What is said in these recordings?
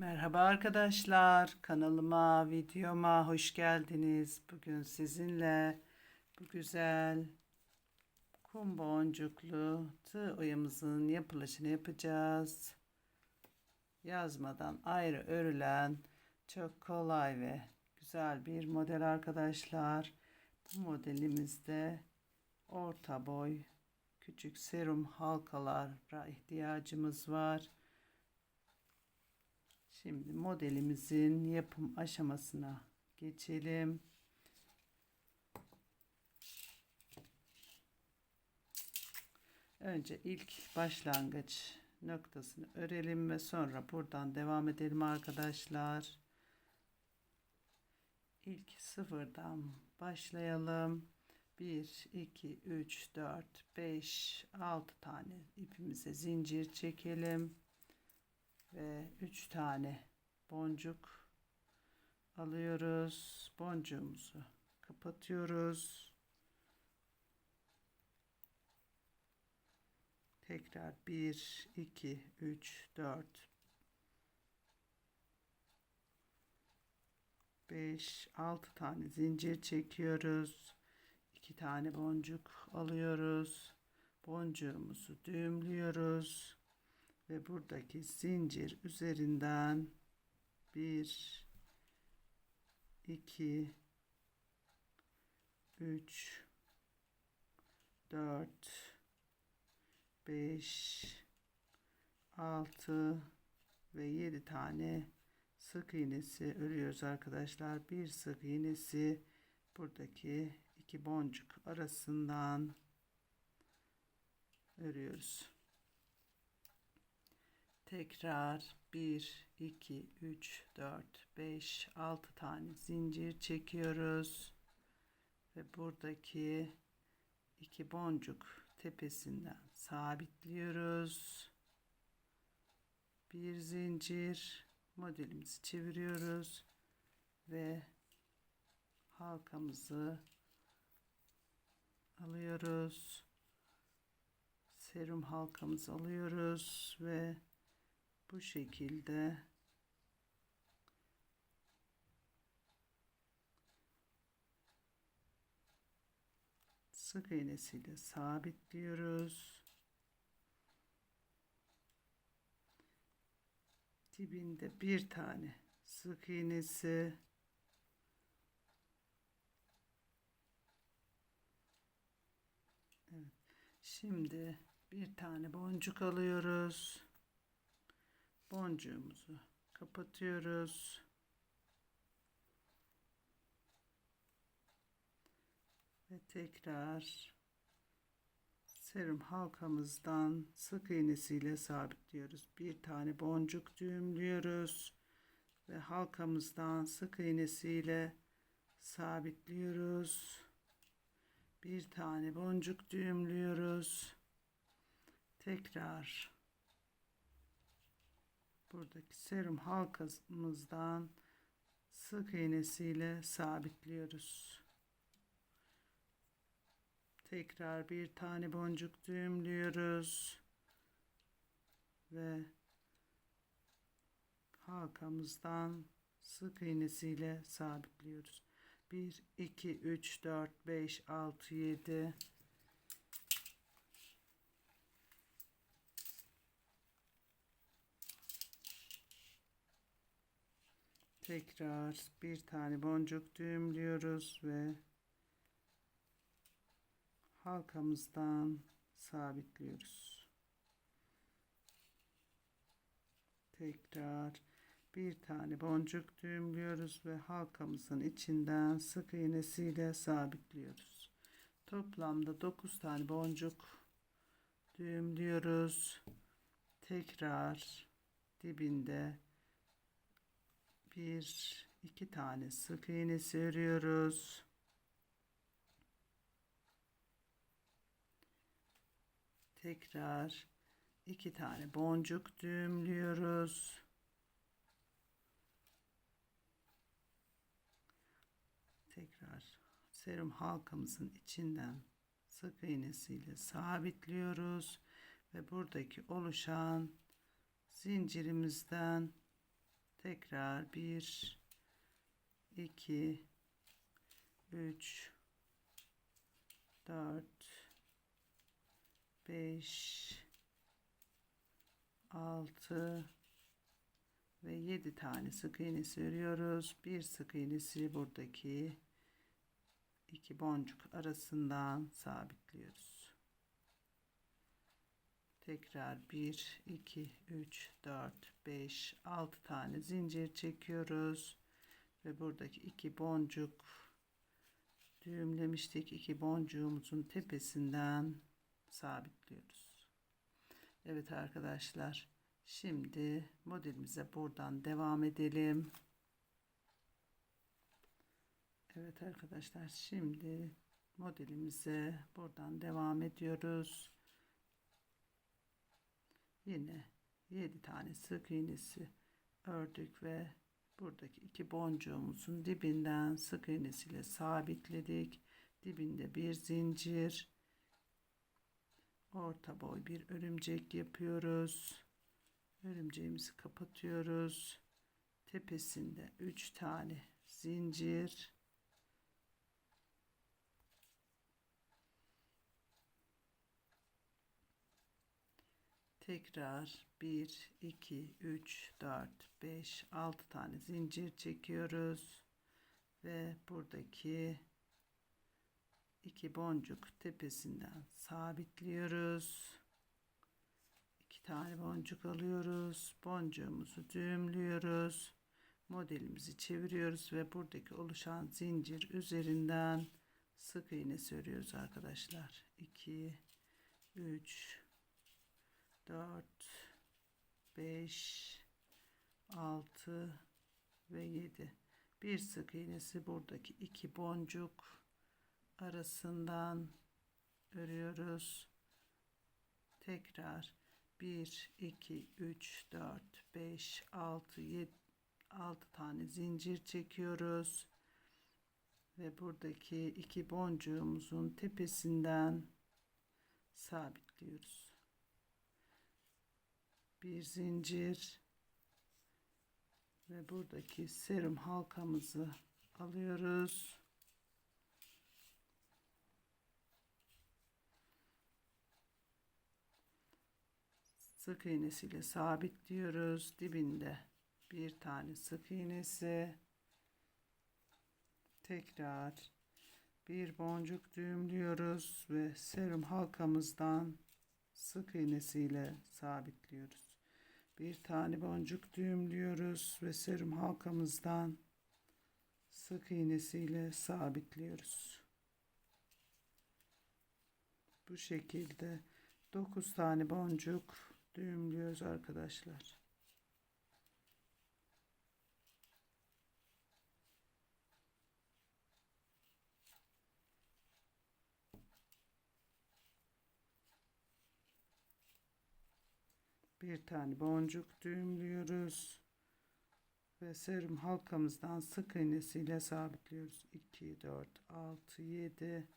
Merhaba arkadaşlar, kanalıma, videoma hoş geldiniz. Bugün sizinle bu güzel kum boncuklu tığ oyamızın yapılışını yapacağız. Yazmadan ayrı örülen çok kolay ve güzel bir model arkadaşlar. Bu modelimizde orta boy küçük serum halkalara ihtiyacımız var. Şimdi modelimizin yapım aşamasına geçelim. Önce ilk başlangıç noktasını örelim ve sonra buradan devam edelim arkadaşlar. İlk sıfırdan başlayalım. 1, 2, 3, 4, 5, 6 tane ipimize zincir çekelim ve 3 tane boncuk alıyoruz. Boncuğumuzu kapatıyoruz. Tekrar 1 2 3 4 5 6 tane zincir çekiyoruz. 2 tane boncuk alıyoruz. Boncuğumuzu düğümlüyoruz ve buradaki zincir üzerinden 1 2 3 4 5 6 ve 7 tane sık iğnesi örüyoruz arkadaşlar. Bir sık iğnesi buradaki iki boncuk arasından örüyoruz. Tekrar 1 2 3 4 5 6 tane zincir çekiyoruz. Ve buradaki iki boncuk tepesinden sabitliyoruz. Bir zincir modelimizi çeviriyoruz ve halkamızı alıyoruz. Serum halkamızı alıyoruz ve bu şekilde sık iğnesiyle sabitliyoruz. Dibinde bir tane sık iğnesi Evet. Şimdi bir tane boncuk alıyoruz boncuğumuzu kapatıyoruz. Ve tekrar serum halkamızdan sık iğnesiyle sabitliyoruz. Bir tane boncuk düğümlüyoruz ve halkamızdan sık iğnesiyle sabitliyoruz. Bir tane boncuk düğümlüyoruz. Tekrar buradaki serum halkamızdan sık iğnesiyle sabitliyoruz. Tekrar bir tane boncuk düğümlüyoruz ve halkamızdan sık iğnesiyle sabitliyoruz. 1 2 3 4 5 6 7 tekrar bir tane boncuk düğümlüyoruz ve halkamızdan sabitliyoruz. Tekrar bir tane boncuk düğümlüyoruz ve halkamızın içinden sık iğnesiyle sabitliyoruz. Toplamda 9 tane boncuk düğümlüyoruz. Tekrar dibinde bir iki tane sık iğnesi örüyoruz. Tekrar iki tane boncuk düğümlüyoruz. Tekrar serum halkamızın içinden sık iğnesiyle sabitliyoruz ve buradaki oluşan zincirimizden Tekrar 1 2 3 4 5 6 ve 7 tane sık iğnesi örüyoruz. Bir sık iğnesi buradaki iki boncuk arasından sabitliyoruz. Tekrar 1 2 3 4 5 6 tane zincir çekiyoruz ve buradaki iki boncuk düğümlemiştik. iki boncuğumuzun tepesinden sabitliyoruz. Evet arkadaşlar. Şimdi modelimize buradan devam edelim. Evet arkadaşlar şimdi modelimize buradan devam ediyoruz. Yine 7 tane sık iğnesi ördük ve buradaki iki boncuğumuzun dibinden sık iğnesiyle sabitledik. Dibinde bir zincir orta boy bir örümcek yapıyoruz. Örümceğimizi kapatıyoruz. Tepesinde 3 tane zincir. Tekrar 1 2 3 4 5 6 tane zincir çekiyoruz ve buradaki iki boncuk tepesinden sabitliyoruz. İki tane boncuk alıyoruz. Boncuğumuzu düğümlüyoruz. Modelimizi çeviriyoruz ve buradaki oluşan zincir üzerinden sık iğne örüyoruz arkadaşlar. 2 3 4 5 6 ve 7 bir sık iğnesi buradaki iki boncuk arasından örüyoruz. Tekrar 1 2 3 4 5 6 7 6 tane zincir çekiyoruz. Ve buradaki iki boncuğumuzun tepesinden sabitliyoruz bir zincir. Ve buradaki serum halkamızı alıyoruz. Sık iğnesiyle sabitliyoruz. Dibinde bir tane sık iğnesi. Tekrar bir boncuk düğümlüyoruz ve serum halkamızdan sık iğnesiyle sabitliyoruz bir tane boncuk düğümlüyoruz ve serum halkamızdan sık iğnesiyle sabitliyoruz bu şekilde 9 tane boncuk düğümlüyoruz arkadaşlar. Bir tane boncuk düğümlüyoruz. Ve serum halkamızdan sık iğnesiyle sabitliyoruz. 2 4 6 7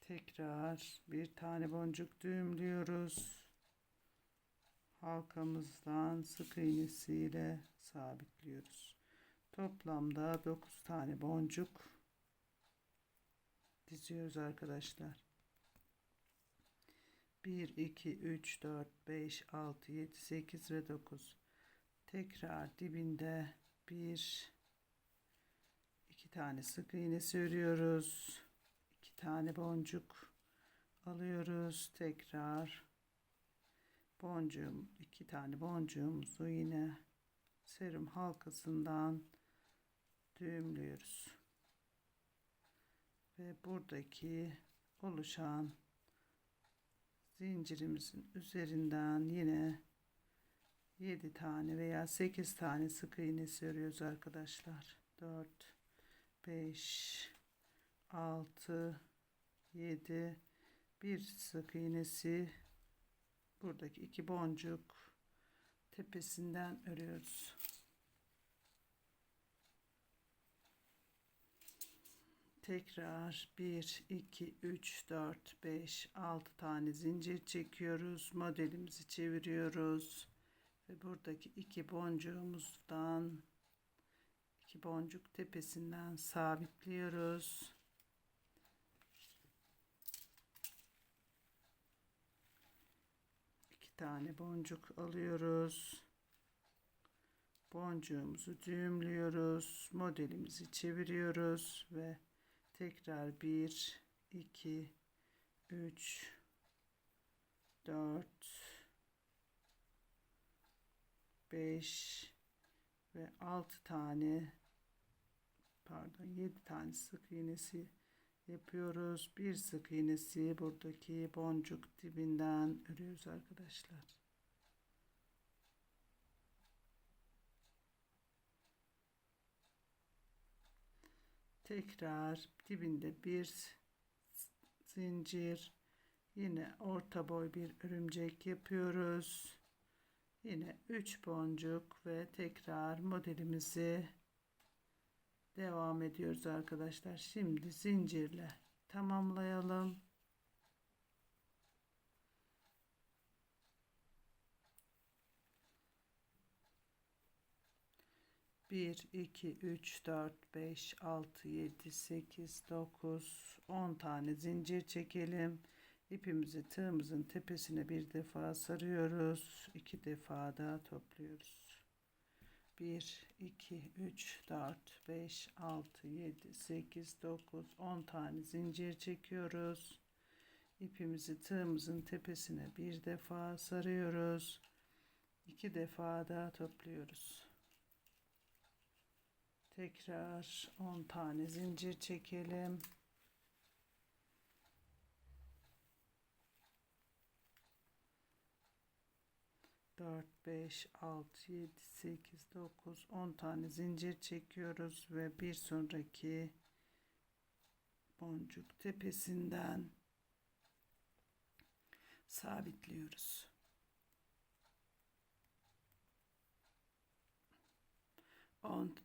tekrar bir tane boncuk düğümlüyoruz. Halkamızdan sık iğnesiyle sabitliyoruz. Toplamda 9 tane boncuk diziyoruz arkadaşlar 1 2 3 4 5 6 7 8 ve 9 tekrar dibinde bir iki tane sık iğne örüyoruz. Tane boncuk alıyoruz. Tekrar boncuğum iki tane boncuğumuzu yine serum halkasından düğümlüyoruz. Ve buradaki oluşan zincirimizin üzerinden yine 7 tane veya 8 tane sık iğne örüyoruz arkadaşlar 4 5 6 7 bir sık iğnesi buradaki iki boncuk tepesinden örüyoruz. Tekrar 1 2 3 4 5 6 tane zincir çekiyoruz. Modelimizi çeviriyoruz Ve buradaki iki boncuğumuzdan iki boncuk tepesinden sabitliyoruz. İki tane boncuk alıyoruz. Boncuğumuzu düğümlüyoruz. Modelimizi çeviriyoruz ve tekrar 1 2 3 4 5 ve 6 tane pardon 7 tane sık iğnesi yapıyoruz. Bir sık iğnesi buradaki boncuk dibinden örüyoruz arkadaşlar. Tekrar dibinde bir zincir yine orta boy bir örümcek yapıyoruz. Yine 3 boncuk ve tekrar modelimizi devam ediyoruz arkadaşlar. Şimdi zincirle tamamlayalım. Bir, iki, üç, dört, beş, altı, yedi, sekiz, dokuz, on tane zincir çekelim. İpimizi tığımızın tepesine bir defa sarıyoruz. iki defa da topluyoruz. 1, 2, 3, 4, 5, 6, 7, 8, 9, 10 tane zincir çekiyoruz. İpimizi tığımızın tepesine bir defa sarıyoruz. iki defa da topluyoruz. Tekrar 10 tane zincir çekelim. 4, 5, 6, 7, 8, 9, 10 tane zincir çekiyoruz ve bir sonraki boncuk tepesinden sabitliyoruz. 10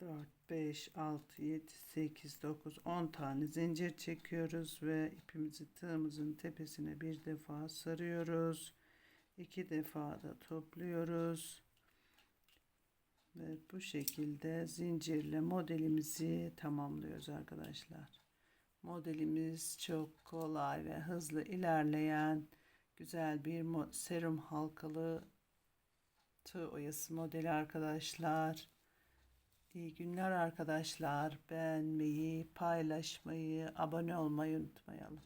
4 5 6 7 8 9 10 tane zincir çekiyoruz ve ipimizi tığımızın tepesine bir defa sarıyoruz. iki defa da topluyoruz. Ve bu şekilde zincirle modelimizi tamamlıyoruz arkadaşlar. Modelimiz çok kolay ve hızlı ilerleyen güzel bir serum halkalı tığ oyası modeli arkadaşlar. İyi günler arkadaşlar. Beğenmeyi, paylaşmayı, abone olmayı unutmayalım.